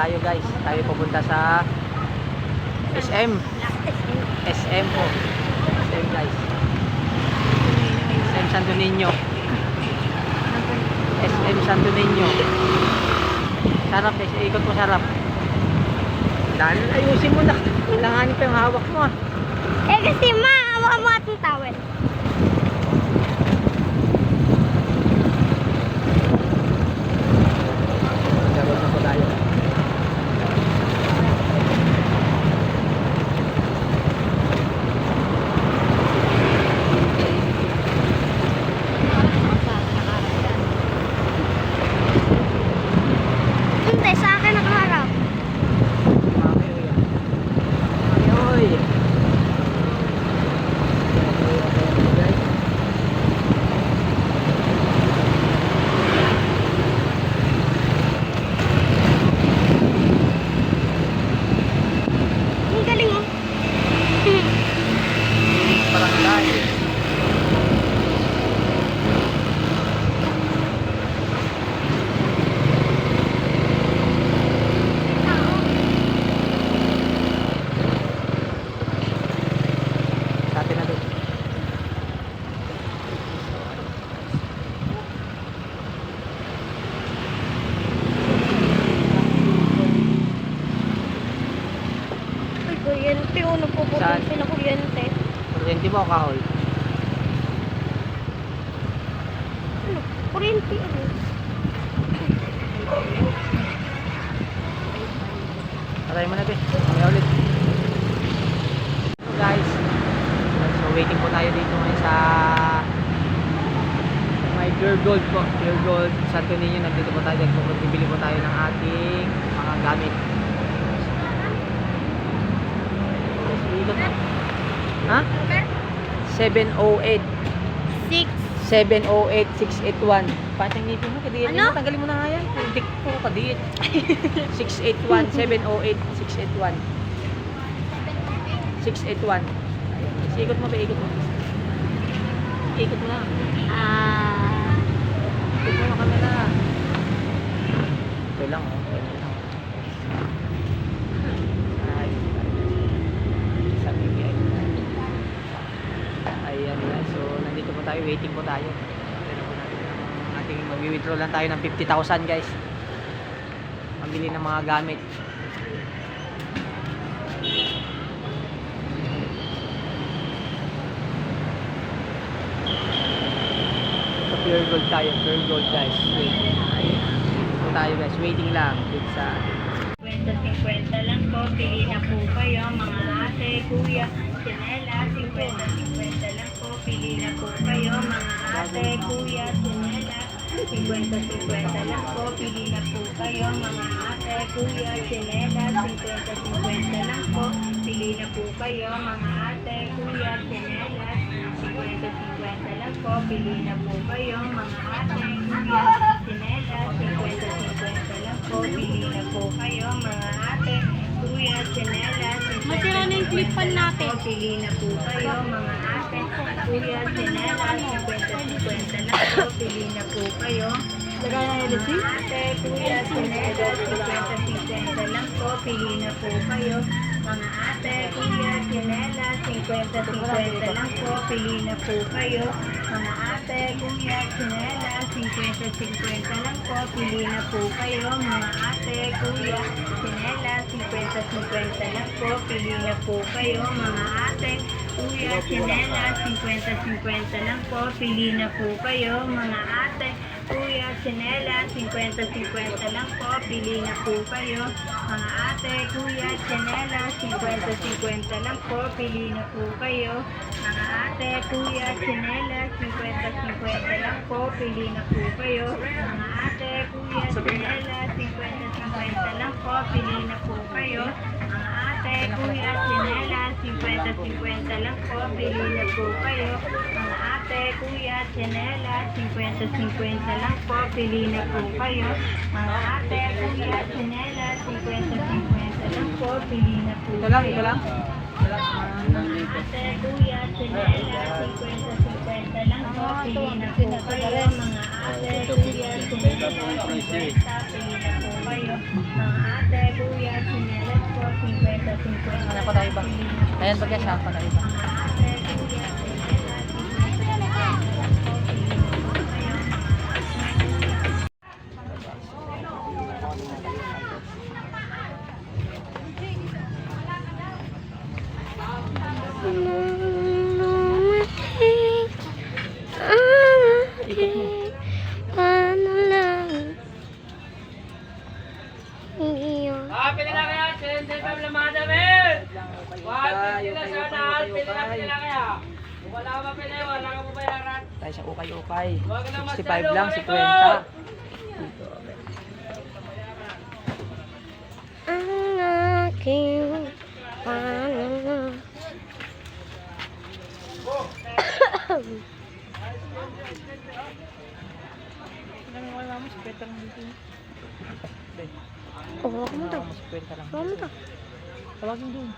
tayo guys. Tayo pupunta sa SM. SM po. SM guys. SM Santo Niño. SM Santo Niño. Sarap guys, ikot mo sarap. Dahil ayusin mo na. Langanin pa yung hawak mo ah. Eh kasi ma, awa mo atong towel. Ibaw kahoy. Ano? Kurente ano? Patay mo na be. Kami ulit. So guys. So waiting po tayo dito ngayon sa may pure gold po. Pure gold. Santo Niño. Nandito po tayo. Bibili po tayo ng ating mga gamit. Ha? Ano 708. 6. 708, 681. Patang ngipin mo, kadiit ano? mo. Tanggalin mo na nga yan. Hindi ko kadiit. 681, 708, 681. 681. Ikot mo ba, ikot mo. Ikot mo na. Ah. Ikot mo na kami na. Ito lang, oh. Tayo. Waiting po tayo. Pero po natin ang ating mag-withdraw lang tayo ng 50,000 guys. Pambili ng mga gamit. So, pure gold tayo. Pure gold guys. Wait. Ayan. Dito po tayo guys. Waiting lang. Dito sa ating 50-50 lang po, pili na po kayo mga ate, kuya, sinela, 50-50 lang pili na po kayo mga ate, kuya, sinela, 50-50 lang po, pili na po kayo mga ate, kuya, sinela, 50-50 lang po, pili na po kayo mga ate, kuya, sinela, 50-50 lang po, pili na po kayo mga ate, kuya, sinela, 50-50 lang po, pili na po kayo mga ate, kuya, sinela, Masira na yung clip pan natin. Pili na po kayo mga ate, kuya, sinela, 50-50 lang po, pili na po kayo. Lagay na yung Mga ate, kuya, sinela, 50-50 lang po, pili na po kayo. Mga ate, kuya, sinela, 50-50 lang po, pili na po kayo. Mga ate, kuya, sinela, 50-50 lang po, pili na po kayo. Mga ate, kuya, sinela, 50-50 lang po, pili na po kayo. Mga ate, kuya, sinela, 50-50 lang po, pili na po kayo. Mga ate, kuya, sinela, 50-50 lang po, pili na po kayo. Mga ate, kuya, sinela, 50-50 lang po, pili na po kayo. Mga ate, kuya, sinela, 50-50 lang po, pili na po kayo. Mga ate, kuya, sinela, 50-50 lang po, pili na po kayo. Mga ate, kuya, sinela, 50-50 lang po, pili na po kayo. Mga ate, kuya, sinela, 50-50 lang po, pili na po kayo. Mga ate, kuya, sinela, 50-50 lang po, pili na po Ito lang, kayo. ito lang. Ate, kuya, sinela, 50-50 lang po. Pili na po kayo. Mga ate, kuya, sinela, 50 Pili na po kayo. Mga ate, kuya, sinela po, 50-50 Ano pa tayo ba? Ayan ba guys, ha? Pa tayo ba? 50. Ang aking paano lang? Oh, wag mo to. 50 lang. Wag mo to. Tawagin doon.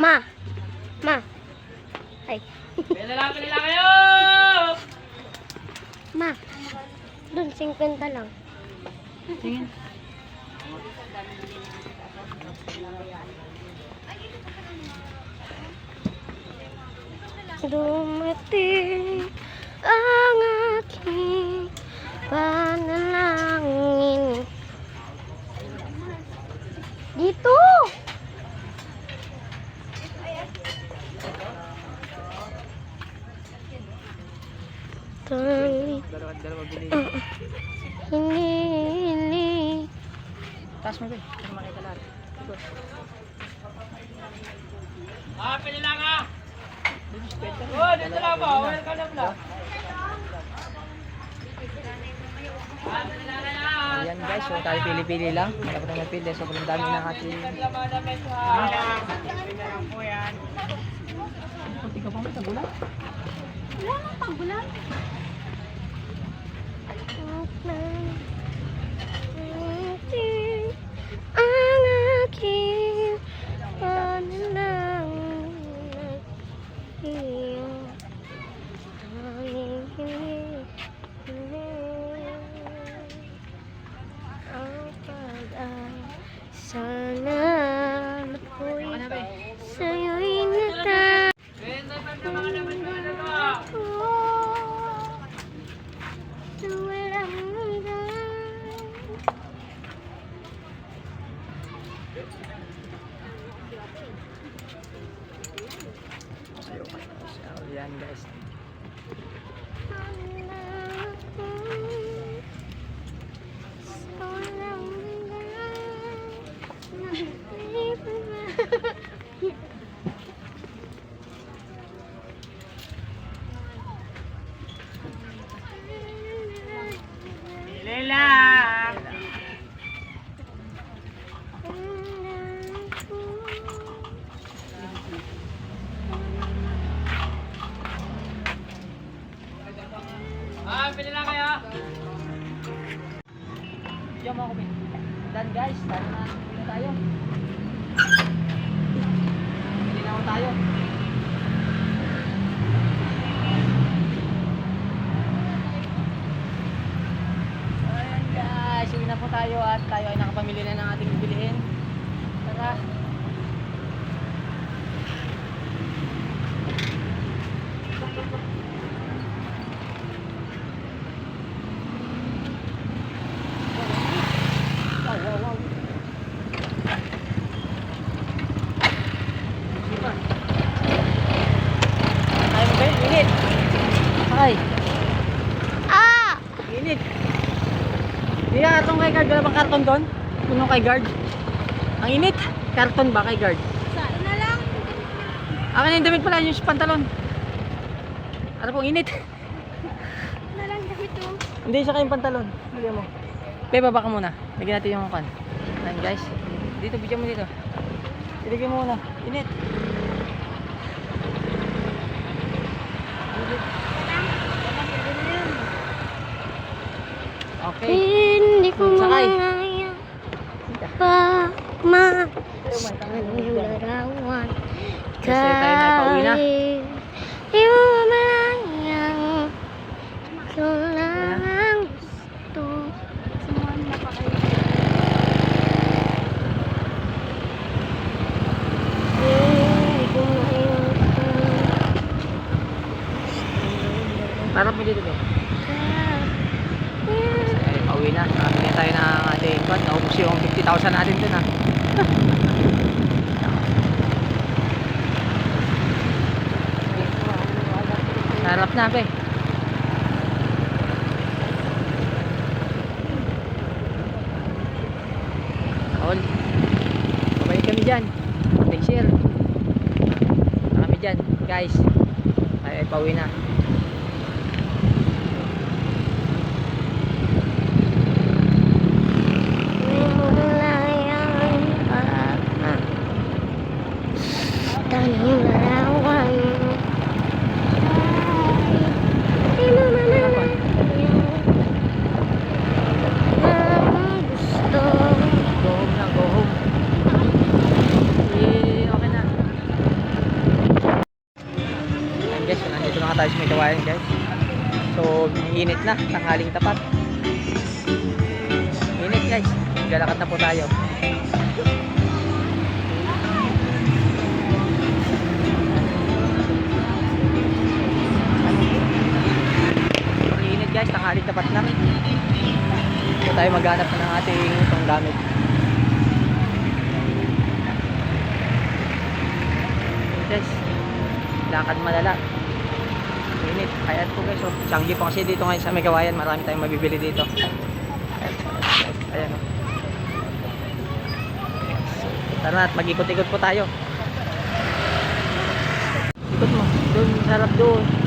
Ma! Ma! Ay. Pili na kayo! Ma! Doon, 50 lang. Tingin. Dumating ang aking panalangin. Dito! Tanging Dalawa, dalawa bili. hindi, hindi. Taas mo ba? Para makita lahat. Ikot. Ah, pili na ka! Oh, dito lang po, welcome na pala. Ah, pili na kaya. Ayan guys, so tayo pili-pili lang. Wala pa tayo mapili. Sobrang dami ng ating... Kunti ka pa may tagulan. Wala nang pagulan. Ang aking panalangin Ayan guys. Pili nakapamili na ng ating bibilihin. Tara. Wow, wow, wow. Ay mo ba yun? Init. Ay, Ah! init. Hindi ka karton kay guard. Wala bang karton doon? Puno kay guard. Ang init. Karton ba kay guard? Saan na lang? Akin yung damit pala, yung pantalon. Ano pong init? Na lang dito. Hindi siya kayong pantalon. Bigyan mo. Beba, baka muna. Lagyan natin yung kan. Ayan guys. Dito, bigyan mo dito. Ilagay mo muna. Init. Okay. Hindi ko Sakay. mangaya pa Ma, gusto ng larawan. Kasi tayo na ipauwi na. Kahit di mo malayang Ito lang ang gusto. Hindi ko maiwasan. Harap mo dito, be. Yeah. Ay, pauwi na. Nakabili tayo ng ating kwan. Naubos yung 50,000 natin dun, ah. Sarap na, be. Kaol. Babalik kami dyan. Take share. Kami dyan, guys. Ay, ay pauwi na. Di mo malayang ah, Tanong larawan Di mo malayang Ang gusto Go home na, go home. Eh, okay na. Ayan guys, nandito na nga tayo sa may kawayan guys. So, init na, tanghaling tapat. Init guys, galakad na po tayo. Init guys, tanghaling tapat na. So tayo maghanap na ng ating itong gamit. Guys, lakad malala. Init. Ayan po guys. Oh. Changi po kasi dito ngayon sa Megawayan. Marami tayong mabibili dito. Ayan. Oh. Tara na at mag-ikot-ikot po tayo. Ikot mo. Doon, sarap doon.